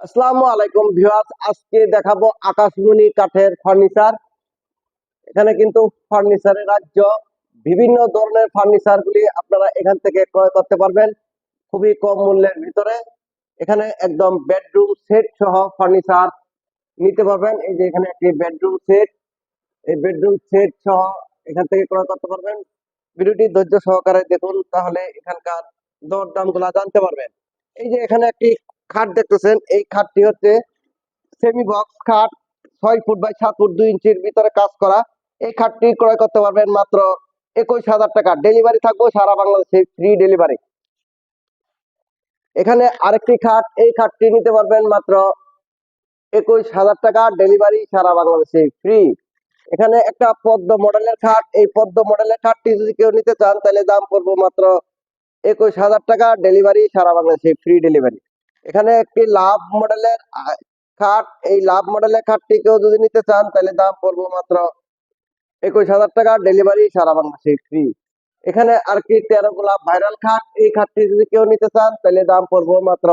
আসসালামু আলাইকুম ভিউয়ার্স, আজকে দেখাবো আকাশমণি কাঠের ফার্নিচার। এখানে কিন্তু ফার্নিচারের রাজ্য, বিভিন্ন ধরনের ফার্নিচার গুলি আপনারা এখান থেকে ক্রয় করতে পারবেন খুবই কম মূল্যের ভিতরে। এখানে একদম বেডরুম সেট সহ ফার্নিচার নিতে পারবেন। এই যে এখানে একটি বেডরুম সেট, এই বেডরুম সেট সহ এখান থেকে ক্রয় করতে পারবেন। ভিডিওটি ধৈর্য সহকারে দেখুন, তাহলে এখানকার দর দামগুলা জানতে পারবেন। এই যে এখানে একটি খাট দেখতেছেন, এই খাটটি হচ্ছে সেমি বক্স খাট, ছয় ফুট বাই সাত ফুট দুই ইঞ্চির ভিতরে কাজ করা। এই খাটটি ক্রয় করতে পারবেন মাত্র একুশ হাজার টাকা। ডেলিভারি থাকব সারা বাংলাদেশে ফ্রি ডেলিভারি এখানে আরেকটি খাট, এই খাটটি নিতে পারবেন মাত্র একুশ হাজার টাকা। ডেলিভারি সারা বাংলাদেশে ফ্রি এখানে একটা পদ্ম মডেলের খাট, এই পদ্ম মডেলের খাটটি যদি কেউ নিতে চান, তাহলে দাম পড়ব মাত্র একুশ হাজার টাকা। ডেলিভারি সারা বাংলাদেশে ফ্রি ডেলিভারি এখানে একটি লাভ মডেলের খাট। এই লাভ মডেলের খাটটি কেউ যদি নিতে চান, তাহলে দাম পড়ব মাত্র একুশ হাজার টাকা, ডেলিভারি সারা বাংলাদেশে ফ্রি এখানে আর কি তেরো গোলাপ ভাইরাল খাট। এই খাটটি যদি কেউ নিতে চান, তাহলে দাম পড়ব মাত্র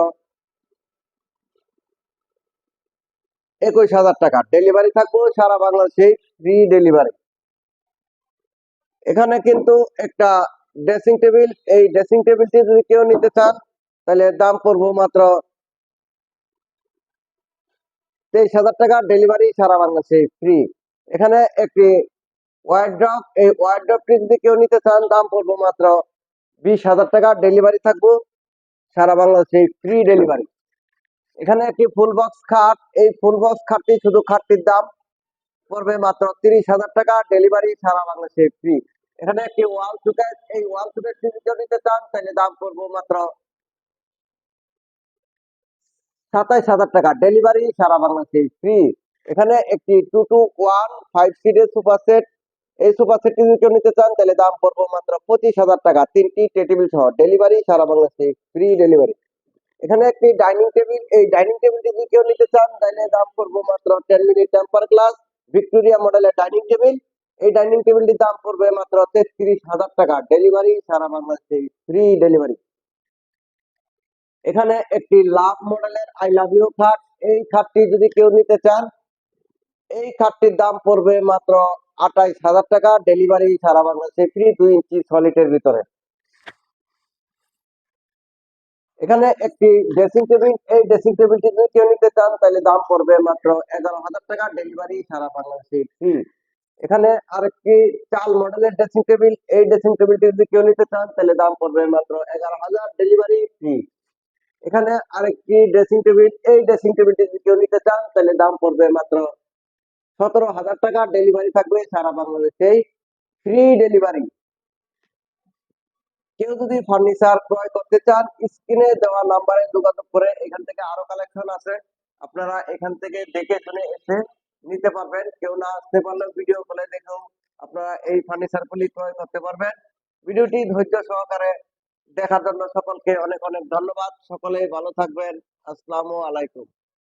একুশ হাজার টাকা। ডেলিভারি থাকব সারা বাংলাদেশে ফ্রি ডেলিভারি এখানে কিন্তু একটা ড্রেসিং টেবিল এই ড্রেসিং টেবিলটি যদি কেউ নিতে চান তাহলে দাম পড়ব মাত্র তেইশ হাজার টাকা ডেলিভারি সারা বাংলাদেশে ফ্রি এখানে একটি ওয়ার্ড্রপ এই ওয়ার্ড্রপটি যদি কেউ নিতে চান, দাম পড়ব মাত্র বিশ হাজার টাকা ডেলিভারি থাকব, সারা বাংলাদেশে ফ্রি ডেলিভারি এখানে একটি ফুল বক্স খাট, এই ফুল বক্স খাটটি শুধু খাটটির দাম পড়বে মাত্র তিরিশ হাজার টাকা ডেলিভারি সারা বাংলাদেশে ফ্রি এখানে একটি ওয়াল সুকেস এই ওয়াল সুকেস যদি নিতে চান, তাহলে দাম পড়ব মাত্র সাতাইশ হাজার টাকা। ডেলিভারি সারা বাংলাদেশে ফ্রি এখানে একটি টু টু ওয়ান ফাইভ সিটের সুপার সেট এই সুপার সেটটি যদি কেউ নিতে চান, তাহলে দাম পড়ব মাত্র পঁচিশ হাজার টাকা। তিনটি টেবিল সহ ডেলিভারি সারা বাংলাদেশে ফ্রি ডেলিভারি এখানে একটি ডাইনিং টেবিল এই ডাইনিং টেবিলটি যদি কেউ নিতে চান, তাহলে দাম পড়ব মাত্র ten minute temper glass Victoria মডেলের ডাইনিং টেবিল এই ডাইনিং টেবিলটির দাম পড়বে মাত্র তেত্রিশ হাজার টাকা। ডেলিভারি সারা বাংলাদেশে ফ্রি ডেলিভারি এখানে একটি লাভ মডেলের আই লাভ ইউ খাট এই খাটটি যদি কেউ নিতে চান, এই খাটটির দাম পড়বে মাত্র আঠাইশ হাজার টাকা ডেলিভারি সারা বাংলাদেশে ফ্রি দুই ইঞ্চি সলিডের ভিতরে। এখানে একটি ড্রেসিং টেবিল এই ড্রেসিং টেবিলটি যদি কেউ নিতে চান, তাহলে দাম পড়বে মাত্র এগারো হাজার টাকা ডেলিভারি সারা বাংলাদেশে ফ্রি এখানে আরেকটি চাল মডেলের ড্রেসিং টেবিল এই ড্রেসিং টেবিলটি যদি কেউ নিতে চান, তাহলে দাম পড়বে মাত্র এগারো হাজার ডেলিভারি ফ্রি এখানে আরেকটি ড্রেসিং টেবিল এই ড্রেসিং টেবিলটি যদি কেউ নিতে চান, তাহলে দাম পড়বে মাত্র সতেরো হাজার টাকা। ডেলিভারি থাকবে সারা বাংলাদেশে ফ্রি ডেলিভারি কেউ যদি ফার্নিচার ক্রয় করতে চান, স্ক্রিনে দেওয়া নাম্বারে যোগাযোগ করে এখান থেকে আরও কালেকশন আছে। আপনারা এখান থেকে দেখে শুনে এসে নিতে পারবেন। কেউ না আসতে পারলেও ভিডিও কলে দেখেও আপনারা এই ফার্নিচার গুলি ক্রয় করতে পারবেন। ভিডিওটি ধৈর্য সহকারে দেখার জন্য সকলকে অনেক অনেক ধন্যবাদ। সকলেই ভালো থাকবেন। আসসালামু আলাইকুম।